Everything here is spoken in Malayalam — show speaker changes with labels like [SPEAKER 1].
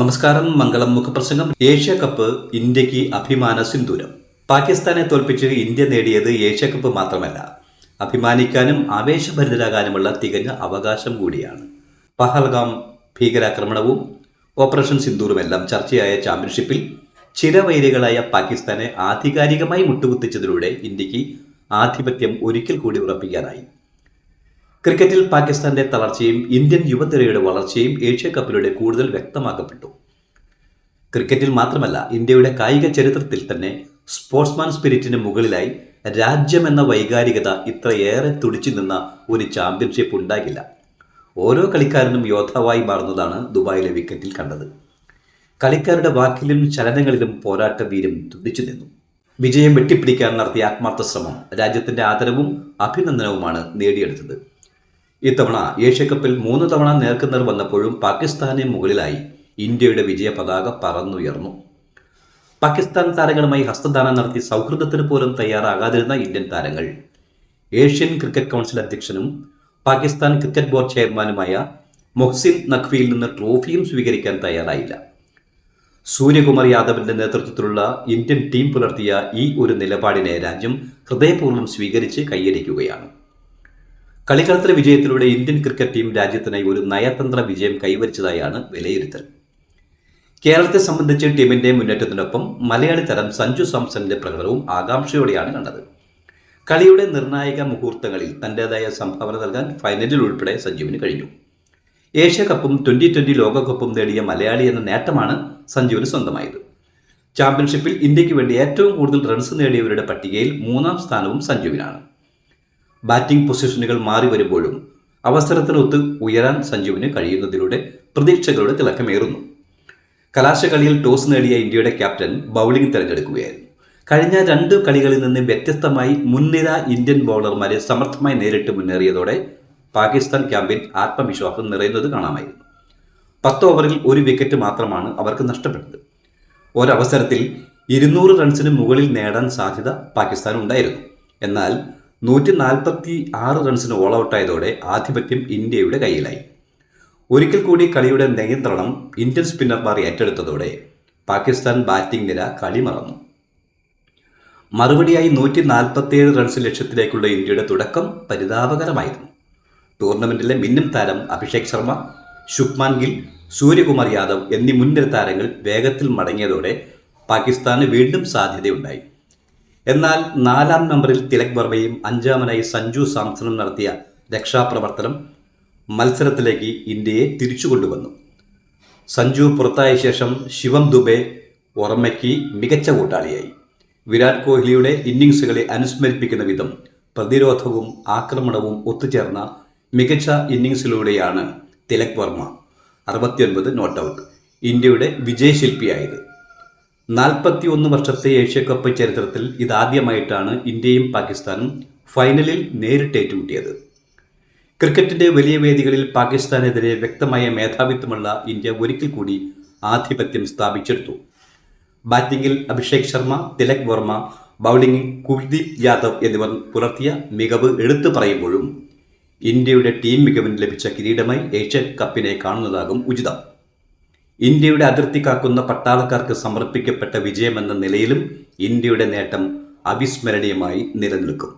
[SPEAKER 1] നമസ്കാരം മംഗളം മുഖപ്രസംഗം ഏഷ്യ കപ്പ് ഇന്ത്യയ്ക്ക് അഭിമാന സിന്ദൂരം. പാകിസ്ഥാനെ തോൽപ്പിച്ച് ഇന്ത്യ നേടിയത് ഏഷ്യ കപ്പ് മാത്രമല്ല അഭിമാനിക്കാനും ആവേശഭരിതരാകാനുമുള്ള തികഞ്ഞ അവകാശം കൂടിയാണ്. പഹൽഗാം ഭീകരാക്രമണവും ഓപ്പറേഷൻ സിന്ദൂറുമെല്ലാം ചർച്ചയായ ചാമ്പ്യൻഷിപ്പിൽ ചിരവൈരികളായ പാകിസ്ഥാനെ ആധികാരികമായി മുട്ടുകുത്തിച്ചതിലൂടെ ഇന്ത്യയ്ക്ക് ആധിപത്യം ഒരിക്കൽ കൂടി ഉറപ്പിക്കാനായി. ക്രിക്കറ്റിൽ പാകിസ്ഥാന്റെ തളർച്ചയും ഇന്ത്യൻ യുവതിരയുടെ വളർച്ചയും ഏഷ്യ കപ്പിലൂടെ കൂടുതൽ വ്യക്തമാക്കപ്പെട്ടു. ക്രിക്കറ്റിൽ മാത്രമല്ല ഇന്ത്യയുടെ കായിക ചരിത്രത്തിൽ തന്നെ സ്പോർട്സ്മാൻ സ്പിരിറ്റിന് മുകളിലായി രാജ്യമെന്ന വൈകാരികത ഇത്രയേറെ തുടിച്ചു നിന്ന ഒരു ചാമ്പ്യൻഷിപ്പ് ഉണ്ടാകില്ല. ഓരോ കളിക്കാരനും യോദ്ധാവായി മാറുന്നതാണ് ദുബായിലെ വിക്കറ്റിൽ കണ്ടത്. കളിക്കാരുടെ വാക്കിലും ചലനങ്ങളിലും പോരാട്ട വീരം തുടിച്ചു നിന്നു. വിജയം വെട്ടിപ്പിടിക്കാൻ നടത്തിയ ആത്മാർത്ഥ ശ്രമം രാജ്യത്തിന്റെ ആദരവും അഭിനന്ദനവുമാണ് നേടിയെടുത്തത്. ഇത്തവണ ഏഷ്യക്കപ്പിൽ മൂന്ന് തവണ നേർക്കുനേർ വന്നപ്പോഴും പാകിസ്ഥാനെ മുകളിലായി ഇന്ത്യയുടെ വിജയ പതാക പറന്നുയർന്നു. പാകിസ്ഥാൻ താരങ്ങളുമായി ഹസ്തദാനം നടത്തി സൗഹൃദത്തിന് പോലും തയ്യാറാകാതിരുന്ന ഇന്ത്യൻ താരങ്ങൾ. ഏഷ്യൻ ക്രിക്കറ്റ് കൗൺസിൽ അധ്യക്ഷനും പാകിസ്ഥാൻ ക്രിക്കറ്റ് ബോർഡ് ചെയർമാനുമായ മൊഹ്സിൻ നഖ്വിയിൽ നിന്ന് ട്രോഫിയും സ്വീകരിക്കാൻ തയ്യാറായില്ല. സൂര്യകുമാർ യാദവിന്റെ നേതൃത്വത്തിലുള്ള ഇന്ത്യൻ ടീം പുലർത്തിയ ഈ ഒരു നിലപാടിനെ രാജ്യം ഹൃദയപൂർവം സ്വീകരിച്ച് കൈയടിക്കുകയാണ്. കളിക്കളത്തിലെ വിജയത്തിലൂടെ ഇന്ത്യൻ ക്രിക്കറ്റ് ടീം രാജ്യത്തിനായി ഒരു നയതന്ത്ര വിജയം കൈവരിച്ചതായാണ് വിലയിരുത്തൽ. കേരളത്തെ സംബന്ധിച്ച് ടീമിന്റെ മുന്നേറ്റത്തിനൊപ്പം മലയാളി തരം സഞ്ജു സാംസന്റെ പ്രകടനവും ആകാംക്ഷയോടെയാണ് കണ്ടത്. കളിയുടെ നിർണായക മുഹൂർത്തങ്ങളിൽ തന്റേതായ സംഭാവന നൽകാൻ ഫൈനലിൽ ഉൾപ്പെടെ സഞ്ജുവിന് കഴിഞ്ഞു. ഏഷ്യ കപ്പും ട്വന്റി ട്വന്റി ലോകകപ്പും നേടിയ മലയാളി എന്ന നേട്ടമാണ് സഞ്ജുവിന് സ്വന്തമായത്. ചാമ്പ്യൻഷിപ്പിൽ ഇന്ത്യയ്ക്ക് വേണ്ടി ഏറ്റവും കൂടുതൽ റൺസ് നേടിയവരുടെ പട്ടികയിൽ മൂന്നാം സ്ഥാനവും സഞ്ജുവിനാണ്. ബാറ്റിംഗ് പൊസിഷനുകൾ മാറി വരുമ്പോഴും അവസരത്തിനൊത്ത് ഉയരാൻ സഞ്ജുവിന് കഴിയുന്നതിലൂടെ പ്രതീക്ഷകളുടെ തിളക്കമേറുന്നു. കലാശകളിയിൽ ടോസ് നേടിയ ഇന്ത്യയുടെ ക്യാപ്റ്റൻ ബൗളിംഗ് തിരഞ്ഞെടുക്കുകയായിരുന്നു. കഴിഞ്ഞ രണ്ട് കളികളിൽ നിന്ന് വ്യത്യസ്തമായി മുൻനിര ഇന്ത്യൻ ബൗളർമാരെ സമർത്ഥമായി നേരിട്ട് മുന്നേറിയതോടെ പാകിസ്ഥാൻ ക്യാമ്പിൽ ആത്മവിശ്വാസം നിറയുന്നത് കാണാമായിരുന്നു. പത്ത് ഓവറിൽ ഒരു വിക്കറ്റ് മാത്രമാണ് അവർക്ക് നഷ്ടപ്പെട്ടത്. ഒരവസരത്തിൽ ഇരുന്നൂറ് റൺസിന് മുകളിൽ നേടാൻ സാധ്യത പാകിസ്ഥാൻ ഉണ്ടായിരുന്നു എന്നാൽ നൂറ്റി നാൽപ്പത്തി ആറ് റൺസിന് ഓൾ ഔട്ടായതോടെ ആധിപത്യം ഇന്ത്യയുടെ കയ്യിലായി. ഒരിക്കൽ കൂടി കളിയുടെ നിയന്ത്രണം ഇന്ത്യൻ സ്പിന്നർമാർ ഏറ്റെടുത്തതോടെ പാകിസ്ഥാൻ ബാറ്റിംഗ് നിര കളി മറന്നു. മറുപടിയായി നൂറ്റി നാൽപ്പത്തിയേഴ് റൺസ് ലക്ഷ്യത്തിലേക്കുള്ള ഇന്ത്യയുടെ തുടക്കം പരിതാപകരമായിരുന്നു. ടൂർണമെന്റിലെ മിന്നും താരം അഭിഷേക് ശർമ്മ ശുഭ്മാൻ ഗിൽ സൂര്യകുമാർ യാദവ് എന്നീ മുൻനിര താരങ്ങൾ വേഗത്തിൽ മടങ്ങിയതോടെ പാകിസ്ഥാന് വീണ്ടും സാധ്യതയുണ്ടായി. എന്നാൽ നാലാം നമ്പറിൽ തിലക് വർമ്മയും അഞ്ചാമനായി സഞ്ജു സാംസണും നടത്തിയ രക്ഷാപ്രവർത്തനം മത്സരത്തിലേക്ക് ഇന്ത്യയെ തിരിച്ചു കൊണ്ടുവന്നു. സഞ്ജു പുറത്തായ ശേഷം ശിവം ദുബെ ഓർമ്മയ്ക്ക് മികച്ച കൂട്ടാളിയായി. വിരാട് കോഹ്ലിയുടെ ഇന്നിങ്സുകളെ അനുസ്മരിപ്പിക്കുന്ന വിധം പ്രതിരോധവും ആക്രമണവും ഒത്തുചേർന്ന മികച്ച ഇന്നിങ്സിലൂടെയാണ് തിലക് വർമ്മ അറുപത്തിയൊൻപത് നോട്ട് ഔട്ട് ഇന്ത്യയുടെ വിജയശില്പിയായത്. നാൽപ്പത്തി ഒന്ന് വർഷത്തെ ഏഷ്യ കപ്പ് ചരിത്രത്തിൽ ഇതാദ്യമായിട്ടാണ് ഇന്ത്യയും പാകിസ്ഥാനും ഫൈനലിൽ നേരിട്ട് ഏറ്റുമുട്ടിയത് ക്രിക്കറ്റിന്റെ വലിയ വേദികളിൽ പാകിസ്ഥാനെതിരെ വ്യക്തമായ മേധാവിത്വമുള്ള ഇന്ത്യ ഒരിക്കൽ കൂടി ആധിപത്യം സ്ഥാപിച്ചെടുത്തു. ബാറ്റിംഗിൽ അഭിഷേക് ശർമ്മ തിലക് വർമ്മ ബൗളിംഗിൽ കുൽദീപ് യാദവ് എന്നിവർ പുലർത്തിയ മികവ് എടുത്തു പറയുമ്പോഴും ഇന്ത്യയുടെ ടീം മികവിന് ലഭിച്ച കിരീടമായി ഏഷ്യൻ കപ്പിനെ കാണുന്നതാകും ഉചിതം. ഇന്ത്യയുടെ അതിർത്തി കാക്കുന്ന പട്ടാളക്കാർക്ക് സമർപ്പിക്കപ്പെട്ട വിജയമെന്ന നിലയിലും ഇന്ത്യയുടെ നേട്ടം അവിസ്മരണീയമായി നിലനിൽക്കും.